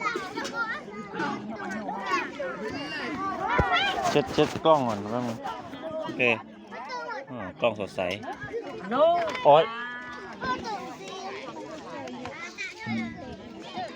ปอะหามอย่างกระเบาเอียนทีโอ้ยเจ้าไปจุกcái nhau Kenapa lagi perangau? chết chết con rồi vâng ok ừ, con sọt sấy No. ôi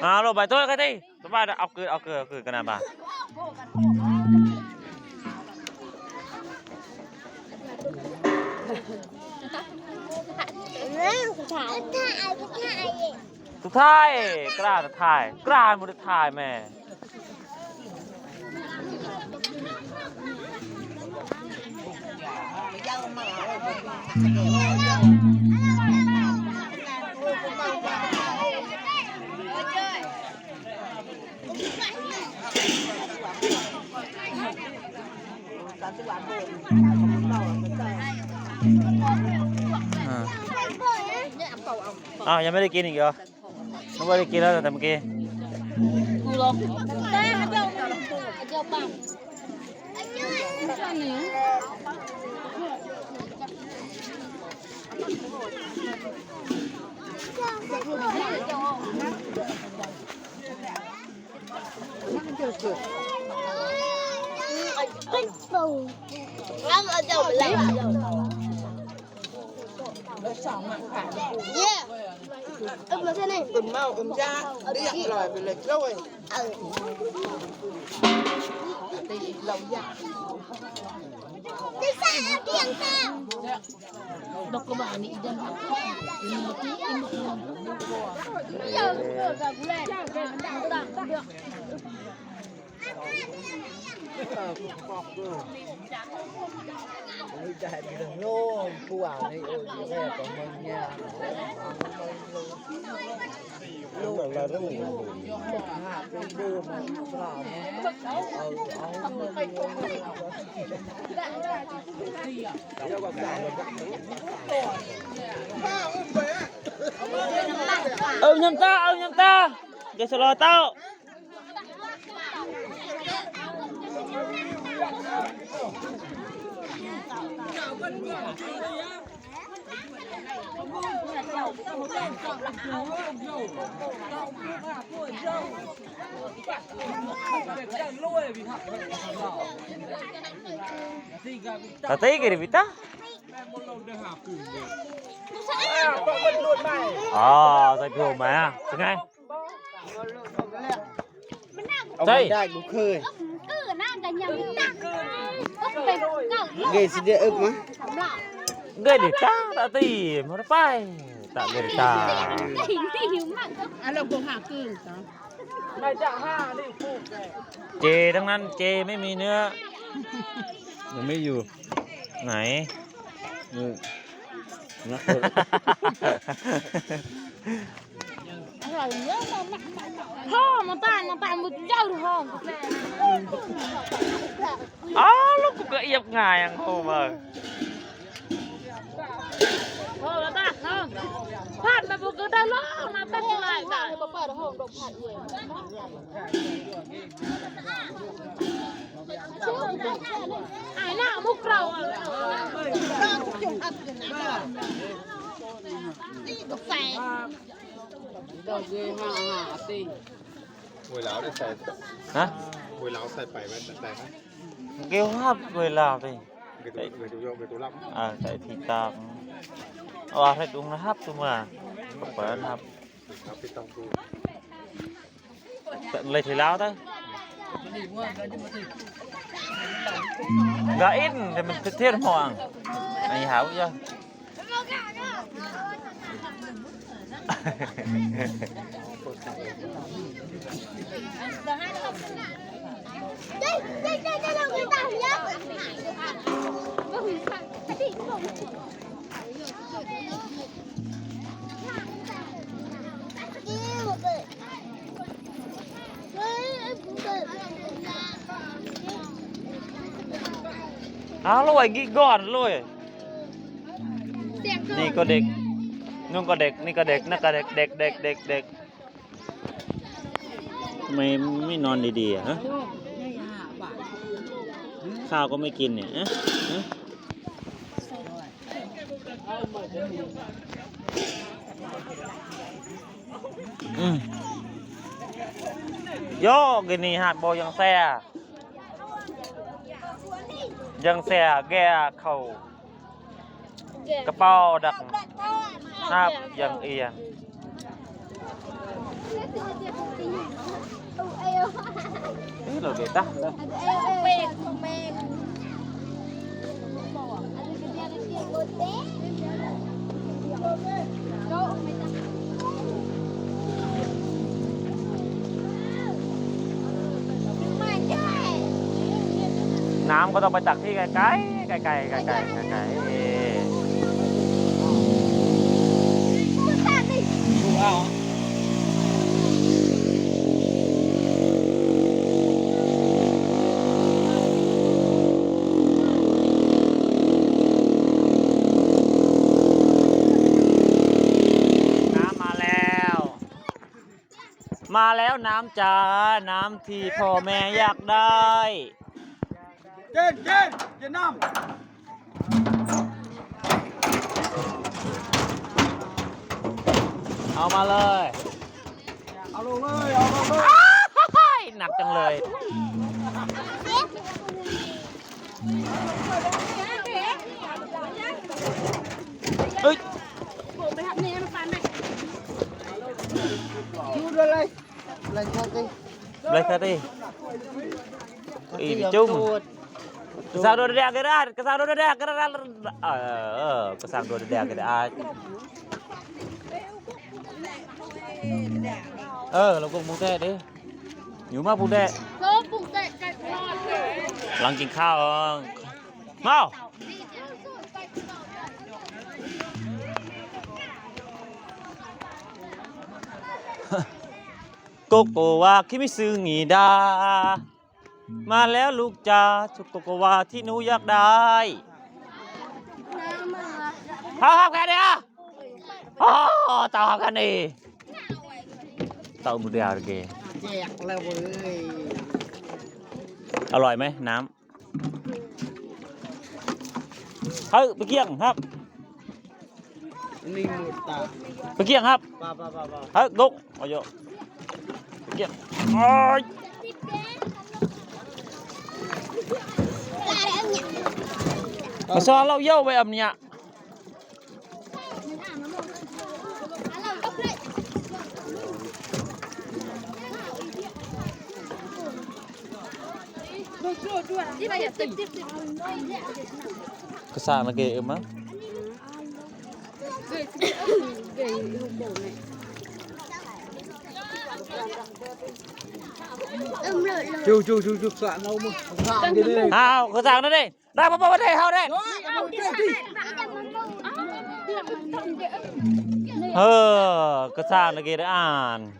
à rồi bài tôi cái đi tôi bài đã ọc cười ọc cười ọc cười cái nào bà ทุกท่ายกล้าจะถ่ายกล้าหมดจะถ่ายแม่อ่าอ้าวยังไม่ได้กินอีกเหรอ nó bao nhiêu kia đó là tầm kia Yeah. Ướm nó thế này. Ướm mau, ướm da. Đi ăn lòi về lệch rồi. Ừ. Đi lẩu da. Đi xa, đi ăn xa. Đọc các bạn đi đem học. Đi một tí, đi một lần. Giờ cũng được rồi, cũng được. Được, được, được. ก Dok ke bang ni idan. Ini mati ini. จะเห็นถึงโน่นผู้อ่านในโอ้ยแม่ของมึงเนี่ยลูกเราต้องมีห้าเป็นดูมันพร้อมเอาเอาเงินไปตรงนี้เดี๋ยวก็จ่าย ừ nhầm ta ừ nhầm ta giờ sẽ lo tao Tadi ke Vita? À, tay kiểu mà. Thế này. เอา Tatay kiri bita? À, tay phù mà, thế ngay. Tay. Đại cũng khơi. Cứ na cả xin đĩa ức mà. ดอึกมั้ย Gue di ta, tak ti, mau apa? Tak gue di ta. hình thì hiểu mặn อะเราบ่หาคืนซะเจทั้งนั้นเจไม่มีเนื้อยังไม่อยู่ ไหน นี่นะ Ho mà ta mà ta một dâu được không? อ้าวลูกกูก็เอียบง่ายอย่างโหมา ta không? Phát mà bộ cứ đau lo mà ta như lại ta. Ai nào múc rau à? Đâu ghê hà hà tì หวยเหลาได้ใส่ ฮะ หวยเหลาใส่ไปไหมใส่ไหม เกี่ยวภาพเวลาไป เกตัวเกตัวโยกเกตัวรั บ อ่าใส่ทีตามเอาอะไรตรงนะครับตรงมาเปิดนะครับ ครับพี่ต้องดู เลยทีแล้วได้ Gak in, dia mencetir moang. Ai hảo chưa? đây đây đây đây là người ta nhá เอาลอยกี่ก้อนลอยนี่ก็เด็กนุ่งก็เด็กนี่ก็เด็กนั่นก็เด็กเด็กเด็กเด็กเด็กไม่ไม่นอนดีๆฮะข้าวก็ไม่กินเนี่ยฮะ โยกินนี่หาดโบยังแซ่ยังแซ่แก่เข่ากระเป๋าดักนับยังเอียงเอ้ยเราเด็ดตะเมกเมก น้ำก็ต้องไปตักที่ไกลๆไกลๆไกลๆไกลๆไกลๆเอ้ยผู้ชายนี่ น้ำมาแล้ว มาแล้วน้ำจ้าน้ำที่พ่อแม่อยากได้เย็นเย็นเย็นน้เอามาเลยำเอาลงเลย เอาลงเลย หนักจังเลยเอ้ย ดูด้วยเลย เลยแค่ตีเลยครับที่อีกจุ่ม kesang dua dia gerak kesang dua dia gerak eh kesang dua dia gerak เออเราก็มูเต้ดิอยู่มาปูเต้โโกโกวาคิมิซึงีดา มาแล้วลูกจ้าชุกโกโกวาที่หนูอยากได้เท่ากันเนี่ยอ๋อเต่ากันนี่เต่ามือเดียวเกแจกแล้วเว้ย อร่อยไหมน้ำเฮ้ยไปเกี้ยงครับนี่หมดตาไปเกี้ยงครับป้าป้าป้าป้าเฮ้ยกุ๊กเอาโยไปเกี้ยงโอ้ยมาซอเราเย่าไปอำเนี่ยที่ไปอย่าติดติดติดก็สร้างนะ kìa ôi mà sao lâu dâu vậy ầm nhạc cái sàn nó ghê bổ này. Chú chú chú chú soạn đâu mà. hào cái đi. Nào, cứ soạn nó đi. Ra bố bố đây hào đây. Ờ, cứ soạn nó kia đã ăn.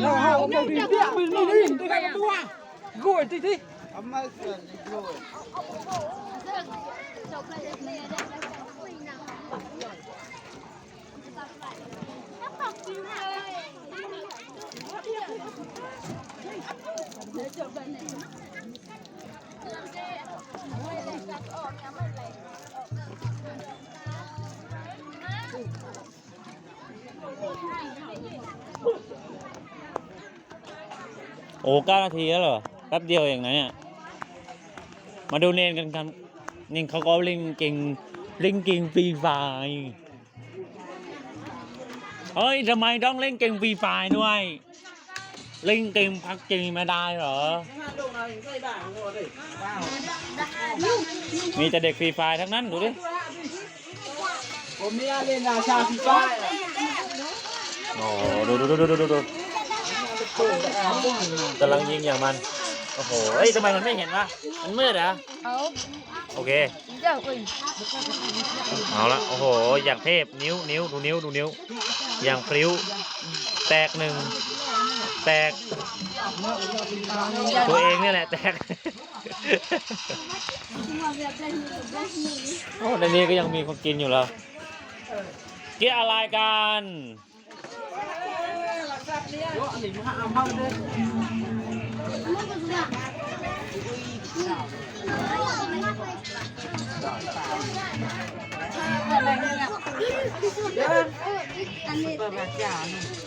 Nào, hao cái đi. Mình đi đi. Tôi cái tua. Gội tí tí. โอ้เก้านาทีแล้วเหรอแป๊บเดียวเองนะเนี่ย มาดูเนนกันครับนี่เขาก็เล่นเก่งเล่นเก่งฟรีไฟร์เฮ้ยทำไมต้องเล่นเก่งฟรีไฟร์ด้วย เล่นเกมพักจีไม่ได้เหรอ มีแต่เด็กฟรีไฟร์ทั้งนั้นดูดิ ผมนี่เล่นราชาฟีฟ่าโอ้ดูดูดูดูดูดู กำลังยิงอย่างมัน โอ้โหเอ้ยทำไมมันไม่เห็นวะ มันมืดเหรอโอเค เอาละ โอ้โห อย่างเทพ นิ้ว นิ้ว ดูนิ้ว ดูนิ้ว อย่างพลิ้ว แตกหนึ่ง แตก ตัวเองเนี่ยแหละ แตก โอ้ในนี้ก็ยังมีคนกินอยู่เหรอกินอะไรกัน โอ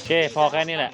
เค พอแค่นี้แหละ